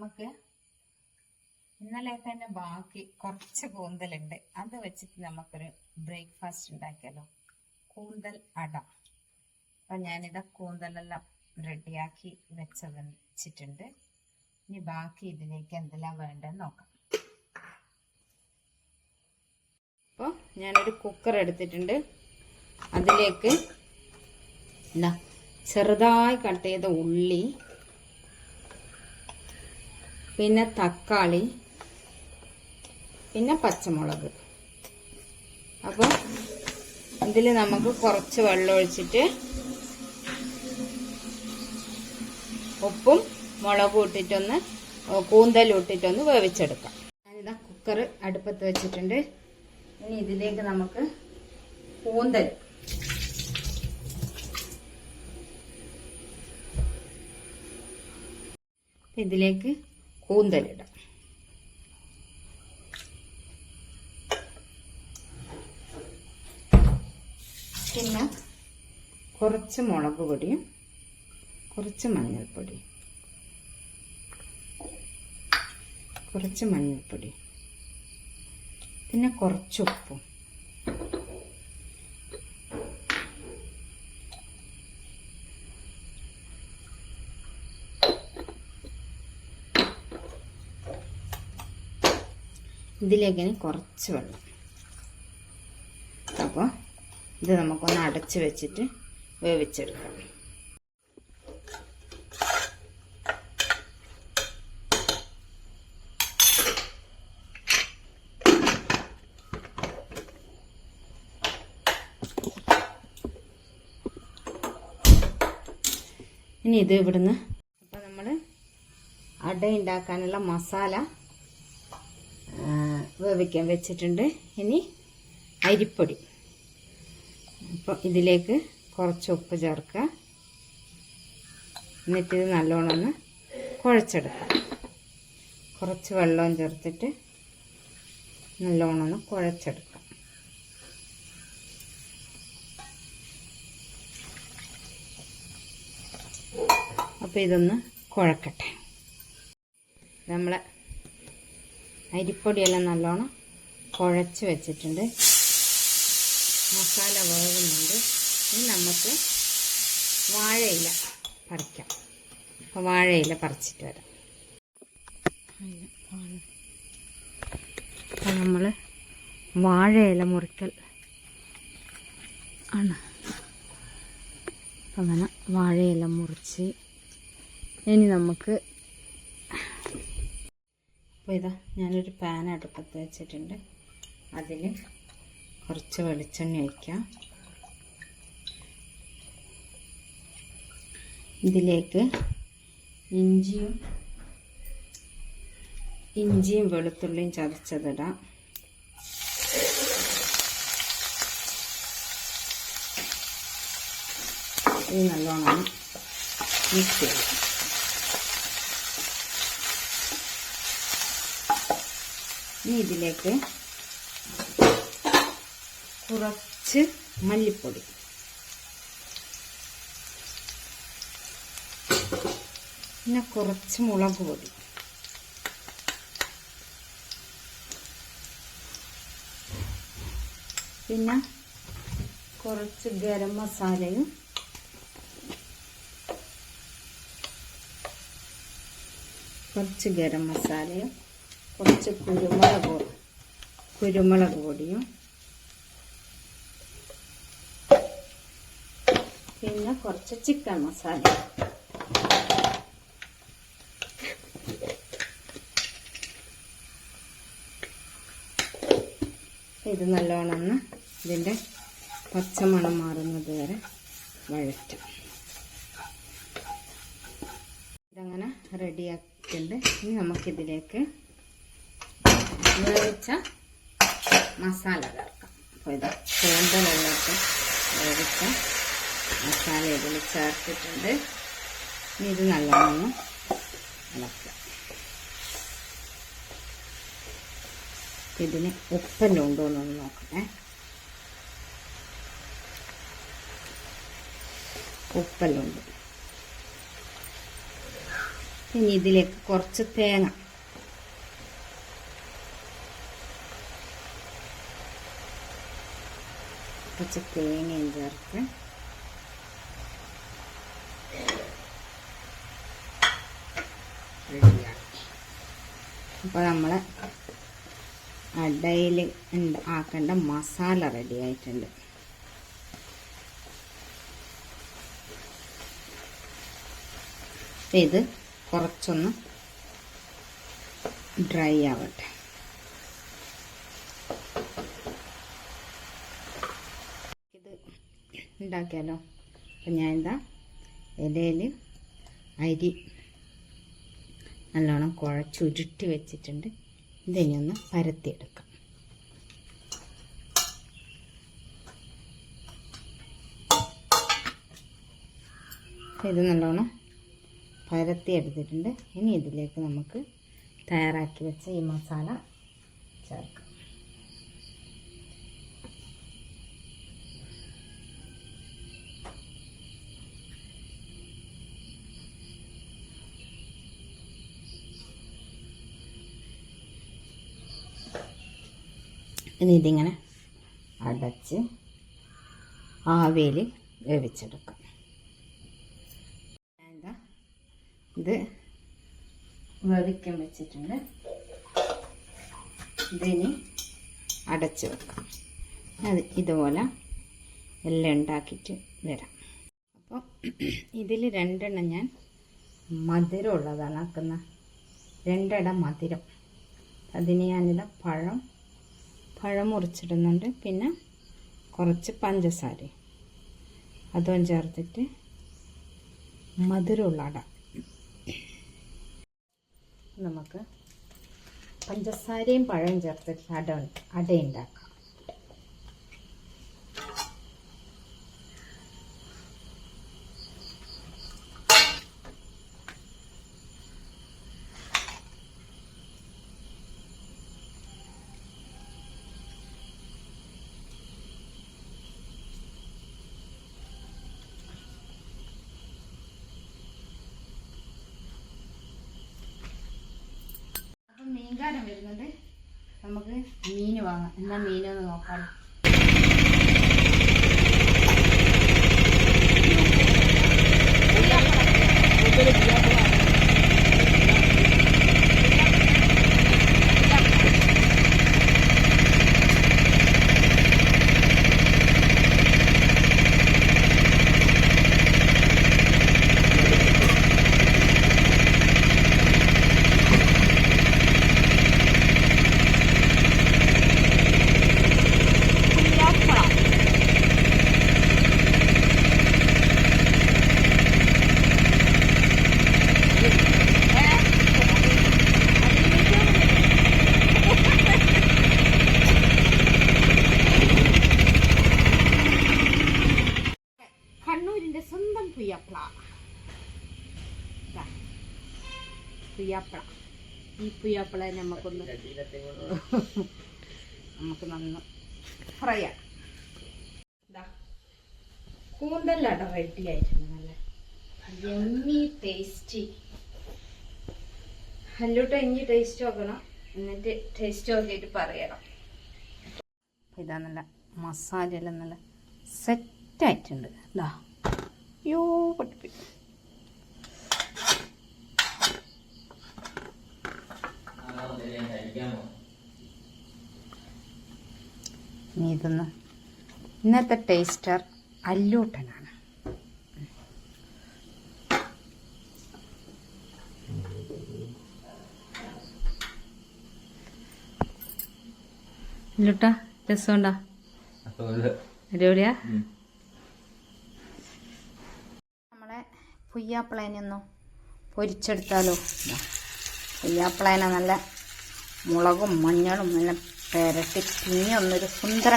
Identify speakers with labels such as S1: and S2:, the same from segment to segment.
S1: നമുക്ക് ഇന്നലെ തന്നെ ബാക്കി കുറച്ച് കൂന്തലുണ്ട്. അത് വെച്ചിട്ട് നമുക്കൊരു ബ്രേക്ക്ഫാസ്റ്റ് ഉണ്ടാക്കിയാലോ? കൂന്തൽ അട. അപ്പൊ ഞാനിതാ കൂന്തലെല്ലാം റെഡിയാക്കി വെച്ച് വെച്ചിട്ടുണ്ട്. ഇനി ബാക്കി ഇതിലേക്ക് എന്തെല്ലാം വേണ്ടെന്ന് നോക്കാം. അപ്പോൾ ഞാനൊരു കുക്കർ എടുത്തിട്ടുണ്ട്. അതിലേക്ക് എന്താ ചെറുതായി കട്ട് ചെയ്ത ഉള്ളി പിന്നെ തക്കാളി പിന്നെ പച്ചമുളക്. അപ്പോൾ ഇതിൽ നമുക്ക് കുറച്ച് വെള്ളം ഒഴിച്ചിട്ട് ഉപ്പും മുളകും ഇട്ടിട്ടൊന്ന് കൂന്തലും ഇട്ടിട്ടൊന്ന് വേവിച്ചെടുക്കാം. ഞാനിതാ കുക്കർ അടുപ്പത്ത് വെച്ചിട്ടുണ്ട്. ഇനി ഇതിലേക്ക് നമുക്ക് കൂന്തൽ. ഇതിലേക്ക് കൂന്തലിടാം പിന്നെ കുറച്ച് മുളക് പൊടിയും കുറച്ച് മഞ്ഞൾപ്പൊടി. കുറച്ച് മഞ്ഞൾപ്പൊടി. പിന്നെ കുറച്ച് ഉപ്പും. ഇതിലേക്ക് ഇനി കുറച്ച് വെള്ളം. അപ്പോൾ ഇത് നമുക്കൊന്ന് അടച്ച് വെച്ചിട്ട് വേവിച്ചെടുക്കാം. ഇനി ഇത് ഇവിടുന്ന് അപ്പോൾ നമ്മൾ അട ഉണ്ടാക്കാനുള്ള മസാല വേവിക്കാൻ വെച്ചിട്ടുണ്ട്. ഇനി അരിപ്പൊടി. അപ്പോൾ ഇതിലേക്ക് കുറച്ച് ഉപ്പ് ചേർക്കുക. എന്നിട്ട് ഇത് നല്ലോണം ഒന്ന് കുഴച്ചെടുക്കാം കുറച്ച് വെള്ളവും ചേർത്തിട്ട് നല്ലോണം ഒന്ന് കുഴച്ചെടുക്കാം അപ്പോൾ ഇതൊന്ന് കുഴക്കട്ടെ. നമ്മളെ അരിപ്പൊടിയെല്ലാം നല്ലോണം കുഴച്ച് വെച്ചിട്ടുണ്ട്. മസാല വേകുന്നുണ്ട് ഇനി നമുക്ക് വാഴയില പറിക്കാം. അപ്പോൾ വാഴയില പറിച്ചിട്ട് വരാം. അപ്പം നമ്മൾ വാഴയില മുറിക്കൽ ആണ്. അങ്ങനെ വാഴയില മുറിച്ച് ഇനി നമുക്ക് അപ്പോൾ ഇതാ ഞാനൊരു പാൻ അടുപ്പത്ത് വെച്ചിട്ടുണ്ട്. അതിൽ കുറച്ച് വെളിച്ചെണ്ണ ഒഴിക്കാം. ഇതിലേക്ക് ഇഞ്ചിയും ഇഞ്ചിയും വെളുത്തുള്ളിയും ചതച്ചതിടാം. ഇത് നല്ലോണം മിക്സ് ചെയ്യാം ഇനി ഇതിലേക്ക് കുറച്ച് മല്ലിപ്പൊടി. പിന്നെ കുറച്ച് മുളക് പൊടി. പിന്നെ കുറച്ച് ഗരം മസാലയും കുറച്ച് ഗരം മസാലയും കുറച്ച് കുരുമുളക് കുരുമുളക് പൊടിയും. പിന്നെ കുറച്ച് ചിക്കൻ മസാല. ഇത് നല്ലോണം ഒന്ന് ഇതിന്റെ പച്ചമണം മാറുന്നത് വരെ വഴറ്റും. ഇതങ്ങനെ റെഡിയാക്കിയിട്ടുണ്ട് ഇനി നമുക്കിതിലേക്ക് വേവിച്ച മസാല ചേർക്കാം. അപ്പോൾ ഇത് കൂന്തലുള്ളൊക്കെ വേവിച്ച മസാല ഇതിൽ ചേർത്തിട്ടുണ്ട്. ഇത് നല്ലോണം ഇളക്കുക ഇതിന് ഉപ്പെല്ലാം ഉണ്ടോ എന്നൊന്ന് നോക്കട്ടെ ഉപ്പെല്ലാം ഉണ്ട്. ഇനി ഇതിലേക്ക് കുറച്ച് തേങ്ങ കുറച്ച് തേങ്ങയും ചേർത്ത് അപ്പോൾ നമ്മൾ അടയിൽ ആക്കേണ്ട മസാല റെഡി ആയിട്ടുണ്ട്. ഇത് കുറച്ചൊന്ന് ഡ്രൈ ആവട്ടെ ഇത് ഉണ്ടാക്കിയാലോ? അപ്പം ഞാൻ എന്താ? ഇലയിൽ അരി നല്ലോണം കുഴച്ചുരുട്ടി വെച്ചിട്ടുണ്ട്. ഇതിനൊന്ന് പരത്തിയെടുക്കാം. ഇത് നല്ലോണം പരത്തി എടുത്തിട്ടുണ്ട് ഇനി ഇതിലേക്ക് നമുക്ക് തയ്യാറാക്കി വെച്ച ഈ മസാല ചേർക്കാം. ഇനി ഇതിങ്ങനെ അടച്ച് ആവിയിൽ വേവിച്ചെടുക്കാം. എന്താ? ഇത് വേവിക്കാൻ വെച്ചിട്ടുണ്ട്. ഇതിനി അടച്ചു വെക്കാം. അത് ഇതുപോലെ എല്ലാം ഉണ്ടാക്കിയിട്ട് വരാം. അപ്പോൾ ഇതിൽ രണ്ടെണ്ണം ഞാൻ മധുരമുള്ളതാണ് ആക്കുന്ന രണ്ടിട മധുരം. അതിന് ഞാനിതാ പഴം പഴം മുറിച്ചിടുന്നുണ്ട്. പിന്നെ കുറച്ച് പഞ്ചസാര. അതും ചേർത്തിട്ട് മധുരമുള്ള അട. നമുക്ക് പഞ്ചസാരയും പഴവും ചേർത്തിട്ട് അട അട ഉണ്ടാക്കാം അപ്പം വരുന്നുണ്ട്. നമുക്ക് മീൻ വാങ്ങാം. എന്നാ മീനൊന്ന് നോക്കാം. കണ്ണൂരിന്റെ ഈ പുയ്യാപ്ല നമുക്കൊന്ന് നമുക്ക് നന്ന് ഫ്രൈ ആക്കാം ദാ, കൂന്തലട റെഡി ആയിട്ടുണ്ട് നല്ല യമ്മി ടേസ്റ്റി ഹല്ലൂട്ട ഇനി ടേസ്റ്റ് നോക്കണം. എന്നിട്ട് ടേസ്റ്റ് നോക്കിയിട്ട് പറയണം. ഇതാ നല്ല മസാല എല്ലാം നല്ല സെറ്റായിട്ടുണ്ട് ഇതാ യോ പഠിപ്പി നീ ഇതൊന്ന്. ഇന്നത്തെ ടേസ്റ്റർ അല്ലൂട്ടനാണ്. അല്ലൂട്ട രസമുണ്ടോ? അടിപൊളിയാ? നമ്മളെ പുയ്യാപ്പിളേനൊന്നും പൊരിച്ചെടുത്താലോ. പുയ്യാപ്പിളേനെ നല്ല മുളകും മഞ്ഞളും എല്ലാം പെരട്ടി പിന്നെ ഒന്നൊരു സുന്ദര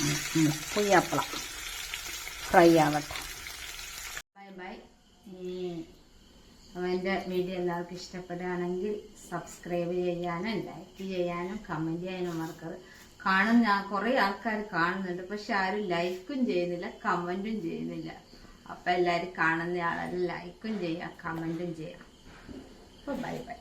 S1: ഉം, ഉം, ഫ്രൈ ആവട്ടെ. ബൈ ബൈ എന്റെ വീഡിയോ എല്ലാവർക്കും ഇഷ്ടപ്പെടുകയാണെങ്കിൽ സബ്സ്ക്രൈബ് ചെയ്യാനും ലൈക്ക് ചെയ്യാനും കമന്റ് ചെയ്യാനും മറക്കരുത്. കാണുന്ന കുറേ ആൾക്കാർ കാണുന്നുണ്ട്. പക്ഷെ ആരും ലൈക്കും ചെയ്യുന്നില്ല കമന്റും ചെയ്യുന്നില്ല. അപ്പം കാണുന്ന ആളെല്ലാം ലൈക്കും ചെയ്യാം കമന്റും ചെയ്യാം. അപ്പോൾ ബൈ ബൈ